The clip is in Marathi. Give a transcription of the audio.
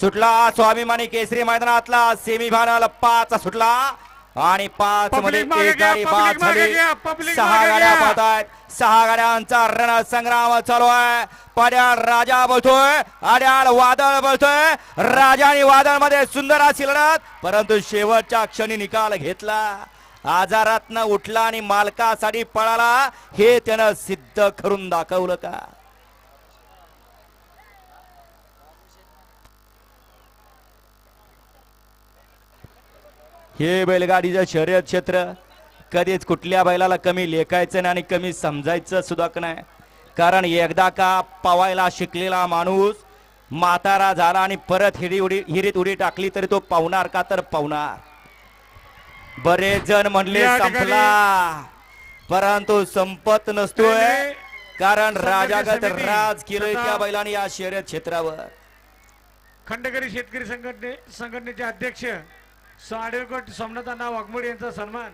सुटला स्वाभिमानी केसरी मैदानातला सेमीफायनल पाच सुटला. आणि पाच मध्ये सहा गाड्या. बाद आहेत सहा गाड्यांचा रणसंग्राम चालू आहे. पड्याळ राजा बोलतोय अड्याळ वादळ बोलतोय. राजा आणि वादळमध्ये सुंदर अशी लढत. परंतु शेवटच्या क्षणी निकाल घेतला. आजारातनं उठला आणि मालकासाठी पळाला. हे त्यानं सिद्ध करून दाखवलं का? हे बैलगाडीचं शर्यत क्षेत्र. कधीच कुठल्या बैलाला कमी लेखायचं नाही आणि कमी समजायचं सुद्धा नाही. कारण एकदा का पवायला शिकलेला माणूस म्हातारा झाला आणि परत हिरी उडी हिरीत उडी टाकली तरी तो पावणार का? तर पावणार. बरेच जण म्हणले संपला. परंतु संपत नसतोय. कारण राजागत राज केलोय त्या बैलाने या शर्यत क्षेत्रावर. खंडकरी शेतकरी संघटने संघटनेचे अध्यक्ष साडेकोट सोमनाथ अण्णा वाघमोडे यांचा सन्मान.